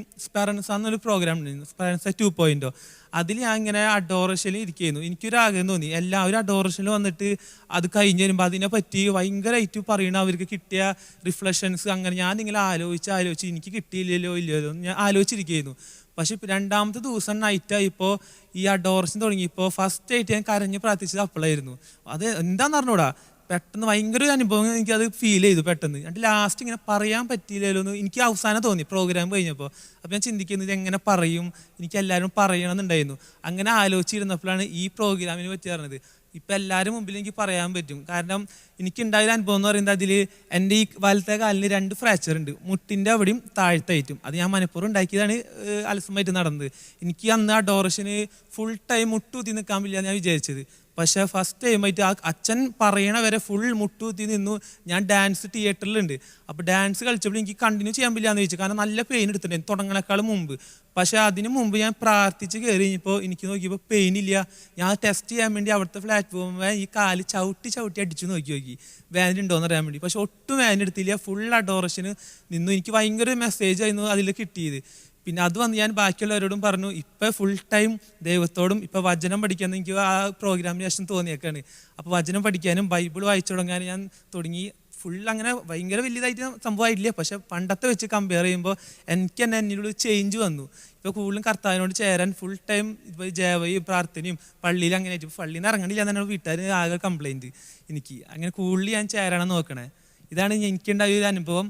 സ്പെറൻസ് എന്നൊരു പ്രോഗ്രാം ഉണ്ടായിരുന്നു സ്പെറൻസ് ടു പോയിന്റോ അതിൽ ഞാൻ ഇങ്ങനെ അഡോറേഷനിൽ ഇരിക്കുന്നു. എനിക്കൊരു ആഗ്രഹം തോന്നി. എല്ലാവരും അഡോറേഷനിൽ വന്നിട്ട് അത് കഴിഞ്ഞ് വരുമ്പോൾ അതിനെ പറ്റി ഭയങ്കരമായിട്ട് പറയണ അവർക്ക് കിട്ടിയ റിഫ്ലക്ഷൻസ് അങ്ങനെ ഞാൻ നിങ്ങൾ ആലോചിച്ച് ആലോചിച്ച് എനിക്ക് കിട്ടിയില്ലല്ലോ ഇല്ലല്ലോ ഞാൻ ആലോചിച്ചിരിക്കുന്നു. പക്ഷെ രണ്ടാമത്തെ ദിവസം നൈറ്റ് ആയിപ്പോൾ ഈ അഡോറേഷൻ തുടങ്ങിയപ്പോൾ ഫസ്റ്റ് ആയിട്ട് ഞാൻ കരഞ്ഞ് പ്രാർത്ഥിച്ചത് അപ്പോളായിരുന്നു. അത് എന്താന്ന് അറിഞ്ഞൂടാ? പെട്ടെന്ന് ഭയങ്കര ഒരു അനുഭവം എനിക്കത് ഫീൽ ചെയ്തു പെട്ടെന്ന്. എന്നിട്ട് ലാസ്റ്റ് ഇങ്ങനെ പറയാൻ പറ്റിയില്ലല്ലോ എന്ന് എനിക്ക് അവസാനം തോന്നി പ്രോഗ്രാം കഴിഞ്ഞപ്പോൾ അപ്പം ഞാൻ ചിന്തിക്കുന്നത് എങ്ങനെ പറയും? എനിക്ക് എല്ലാവരും പറയണമെന്നുണ്ടായിരുന്നു. അങ്ങനെ ആലോചിച്ചിരുന്നപ്പോഴാണ് ഈ പ്രോഗ്രാമിനെ പറ്റി പറഞ്ഞത്. ഇപ്പം എല്ലാവരും മുമ്പിൽ എനിക്ക് പറയാൻ പറ്റും. കാരണം എനിക്കുണ്ടായൊരു അനുഭവം എന്ന് പറയുന്നത് അതിൽ എന്റെ ഈ വലത്തെ കാലിന് രണ്ട് ഫ്രാക്ചർ ഉണ്ട്. മുട്ടിന്റെ അവിടെയും താഴ്ത്തായിട്ടും. അത് ഞാൻ മനഃപൂർവം ഉണ്ടാക്കിയതാണ് അലസമായിട്ട് നടന്നത്. എനിക്ക് അന്ന് ആ ഡോറേഷന് ഫുൾ ടൈം മുട്ടുകുത്തി നിൽക്കാൻ പറ്റില്ല ഞാൻ വിചാരിച്ചത്. പക്ഷേ ഫസ്റ്റ് ടൈമായിട്ട് ആ അച്ഛൻ പറയണ വരെ ഫുൾ മുട്ടുകുത്തി നിന്നു. ഞാൻ ഡാൻസ് തിയേറ്ററിലുണ്ട് അപ്പോൾ ഡാൻസ് കളിച്ചപ്പോൾ എനിക്ക് കണ്ടിന്യൂ ചെയ്യാൻ പറ്റില്ല എന്ന് ചോദിച്ചു. കാരണം നല്ല പെയിൻ എടുത്തിട്ടുണ്ട്. തുടങ്ങണേക്കാൾ മുമ്പ്. പക്ഷേ അതിന് മുമ്പ് ഞാൻ പ്രാർത്ഥിച്ച് കയറി കഴിഞ്ഞപ്പോൾ എനിക്ക് നോക്കിയപ്പോൾ പെയിൻ ഇല്ല. ഞാൻ ടെസ്റ്റ് ചെയ്യാൻ വേണ്ടി അവിടുത്തെ പ്ലാറ്റ്ഫോമിൽ ഈ കാൽ ചവിട്ടി ചവിട്ടി അടിച്ചു നോക്കി നോക്കി. വേദന ഉണ്ടോയെന്ന് അറിയാൻ വേണ്ടി. പക്ഷെ ഒട്ടും വേദന എടുത്തില്ല. ഫുൾ അഡോറേഷന് നിന്നു. എനിക്ക് ഭയങ്കര മെസ്സേജ് ആയിരുന്നു അതിൽ കിട്ടിയത്. പിന്നെ അത് വന്ന് ഞാൻ ബാക്കിയുള്ളവരോടും പറഞ്ഞു ഇപ്പം ഫുൾ ടൈം ദൈവത്തോടും ഇപ്പം വചനം പഠിക്കാൻ എനിക്ക് ആ പ്രോഗ്രാമിന് ശേഷം തോന്നിയേക്കാണ്. അപ്പോൾ വചനം പഠിക്കാനും ബൈബിൾ വായിച്ചു തുടങ്ങാനും ഞാൻ തുടങ്ങി. ഫുൾ അങ്ങനെ ഭയങ്കര വലിയതായിട്ട് സംഭവമായിട്ടില്ല. പക്ഷെ പണ്ടത്തെ വെച്ച് കമ്പയർ ചെയ്യുമ്പോൾ എനിക്ക് തന്നെ എന്നോട് ചേഞ്ച് വന്നു. ഇപ്പോൾ കൂടുതലും കർത്താവിനോട് ചേരാൻ ഫുൾ ടൈം ഇപ്പോൾ ജയവയും പ്രാർത്ഥനയും പള്ളിയിൽ അങ്ങനെ ആയിട്ട്. പള്ളിയിൽ നിന്ന് ഇറങ്ങണില്ല വീട്ടുകാർ ആകെ കംപ്ലൈന്റ് എനിക്ക്. അങ്ങനെ കൂടുതൽ ഞാൻ ചേരണം നോക്കണേ. ഇതാണ് എനിക്കുണ്ടായ ഒരു അനുഭവം.